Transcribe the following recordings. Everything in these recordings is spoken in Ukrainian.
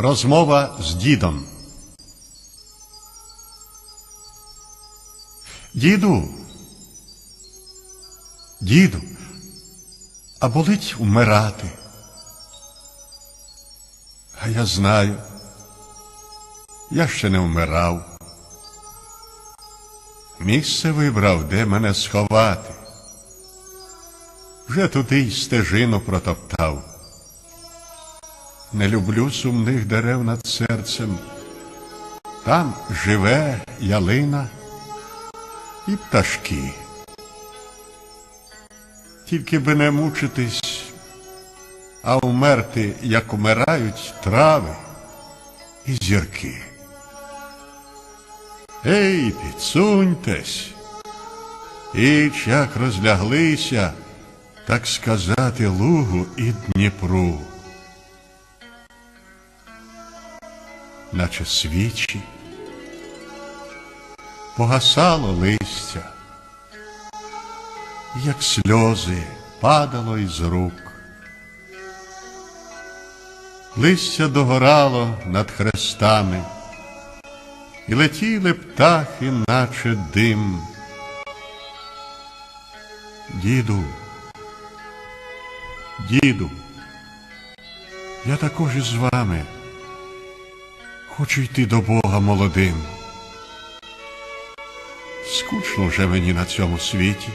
Розмова з дідом. Діду. Діду, а болить вмирати. А я знаю, я ще не вмирав. Місце вибрав, де мене сховати. Вже туди й стежину протоптав. Не люблю сумних дерев над серцем. Там живе ялина і пташки. Тільки би не мучитись, а вмерти, як умирають трави і зірки. Ей, підсуньтесь, і як розляглися, так сказати, лугу і Дніпру. Наче свічі, погасало листя, як сльози падало із рук. Листя догорало над хрестами, і летіли птахи, наче дим. Діду, діду, я також із вами. Хочу йти до Бога молодим. Скучно вже мені на цьому світі.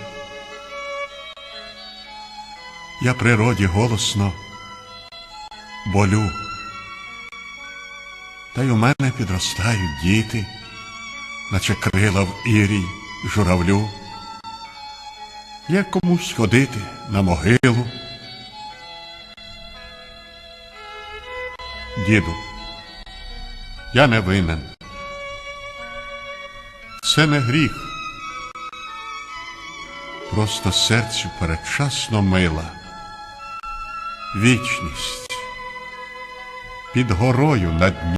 Я природі голосно болю. Та й у мене підростають діти, наче крила в ірій журавлю. Як комусь ходити на могилу. Діду. Я не винен. Це не гріх. Просто серцю передчасно мила. Вічність під горою на дні.